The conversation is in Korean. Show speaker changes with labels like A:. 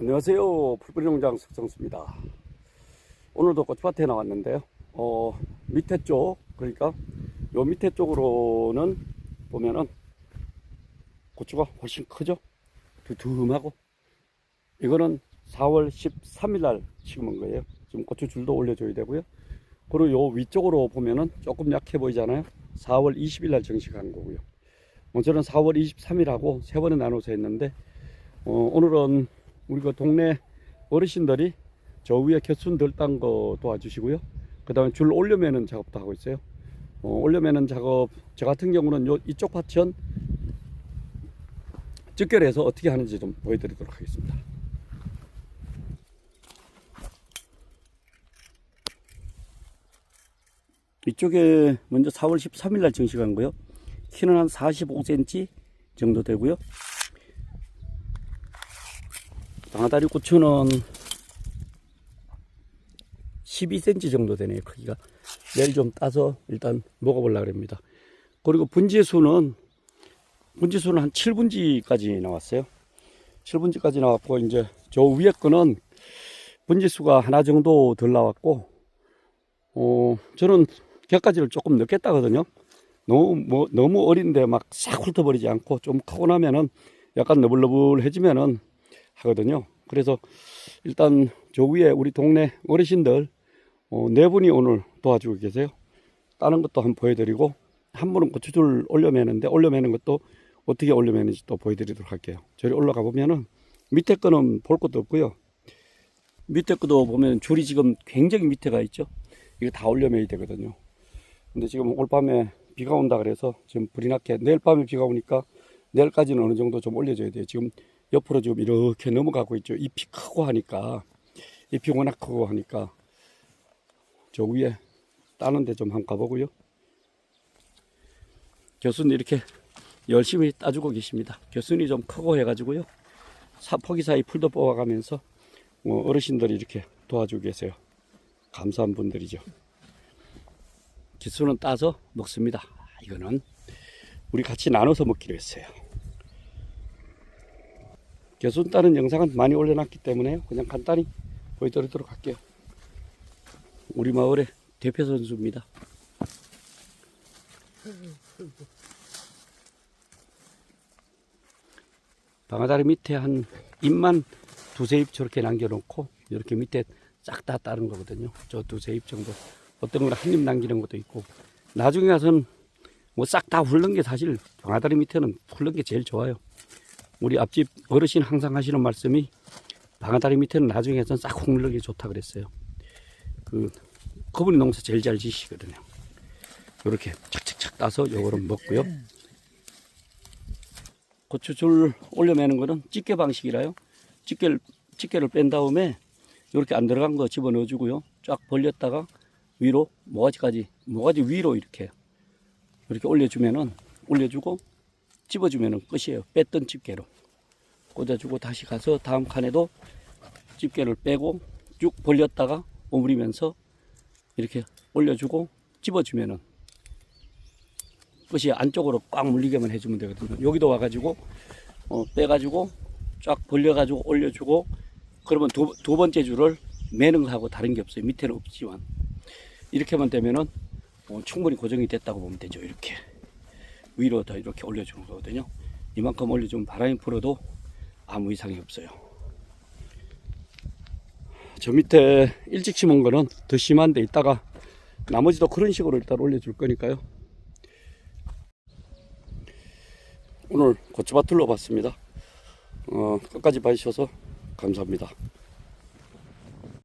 A: 안녕하세요. 풀뿌리 농장 석성수입니다. 오늘도 고추밭에 나왔는데요. 어, 밑에 쪽, 그러니까 요 밑에 쪽으로는 보면은 고추가 훨씬 크죠? 두툼하고. 이거는 4월 13일 날 심은 거예요. 지금 고추 줄도 올려줘야 되고요. 그리고 요 위쪽으로 보면은 조금 약해 보이잖아요. 4월 20일 날 정식한 거고요. 뭐 저는 4월 23일하고 세 번에 나눠서 했는데, 어, 오늘은 우리 그 동네 어르신들이 저 위에 곁순 덜딴 거 도와주시고요. 그 다음에 줄 올려매는 작업도 하고 있어요. 어, 올려매는 작업, 저 같은 경우는 요, 이쪽 파천 직결해서 어떻게 하는지 좀 보여드리도록 하겠습니다. 이쪽에 먼저 4월 13일 날 정식한 거요. 키는 한 45cm 정도 되고요. 방아다리 고추는 12cm 정도 되네요 크기가. 내일 좀 따서 일단 먹어보려고 합니다. 그리고 분지수는 분지수는 한 7분지까지 나왔어요. 7분지까지 나왔고 이제 저 위에 거는 분지수가 하나 정도 덜 나왔고 어 저는 격가지를 조금 늦게 따거든요. 너무 뭐 너무 어린데 막 싹 훑어버리지 않고 좀 크고 나면은 약간 너블너블해지면은 하거든요. 그래서 일단 저 위에 우리 동네 어르신들 어, 네 분이 오늘 도와주고 계세요. 다른 것도 한번 보여드리고 한 분은 고추줄 올려매는데 올려매는 것도 어떻게 올려매는지 또 보여드리도록 할게요. 저리 올라가 보면은 밑에 거는 볼 것도 없고요. 밑에 거도 보면 줄이 지금 굉장히 밑에가 있죠. 이거 다 올려매야 되거든요. 근데 지금 올 밤에 비가 온다 그래서 지금 불이 났게 내일 밤에 비가 오니까 내일까지는 어느 정도 좀 올려줘야 돼요. 지금 옆으로 지금 이렇게 넘어가고 있죠. 잎이 크고 하니까 잎이 워낙 크고 하니까 저 위에 따는 데 좀 한번 가보고요. 교수는 이렇게 열심히 따주고 계십니다. 교수는 좀 크고 해가지고요. 사포기 사이 풀도 뽑아가면서 뭐 어르신들이 이렇게 도와주고 계세요. 감사한 분들이죠. 기수는 따서 먹습니다. 이거는 우리 같이 나눠서 먹기로 했어요. 교순 따는 영상은 많이 올려놨기 때문에 그냥 간단히 보여드리도록 할게요. 우리 마을의 대표 선수입니다. 방아다리 밑에 한 잎만 두세 잎 저렇게 남겨놓고 이렇게 밑에 싹 다 따른 거거든요. 저 두세 잎 정도. 어떤 건한잎 남기는 것도 있고 나중에 가서는 뭐 싹 다 훑는 게 사실 방아다리 밑에는 훑는 게 제일 좋아요. 우리 앞집 어르신 항상 하시는 말씀이 방아다리 밑에는 나중에 서는 싹게 좋다 그랬어요. 그 그분이 농사 제일 잘 지시거든요. 이렇게 착착착 따서 요거를 먹고요. 고추줄 올려매는 거는 집게 방식이라요. 집게를 집게를 뺀 다음에 이렇게 안 들어간 거 집어 넣어 주고요. 쫙 벌렸다가 위로 모가지까지 모가지 위로 이렇게 이렇게 올려주면은 올려주고 집어주면은 끝이에요. 뺐던 집게로 꽂아주고 다시 가서 다음 칸에도 집게를 빼고 쭉 벌렸다가 오므리면서 이렇게 올려주고 집어주면은 끝이 안쪽으로 꽉 물리게만 해주면 되거든요. 여기도 와가지고 어, 빼가지고 쫙 벌려가지고 올려주고 그러면 두, 두 번째 줄을 매는 거하고 다른 게 없어요. 밑에는 없지만 이렇게만 되면은 어, 충분히 고정이 됐다고 보면 되죠. 이렇게 위로 더 이렇게 올려주는 거거든요. 이만큼 올려주면 바람이 불어도 아무 이상이 없어요. 저 밑에 일찍 심은 거는 더 심한데 이따가 나머지도 그런 식으로 일단 올려줄 거니까요. 오늘 고추밭 둘러봤습니다. 어, 끝까지 봐주셔서 감사합니다.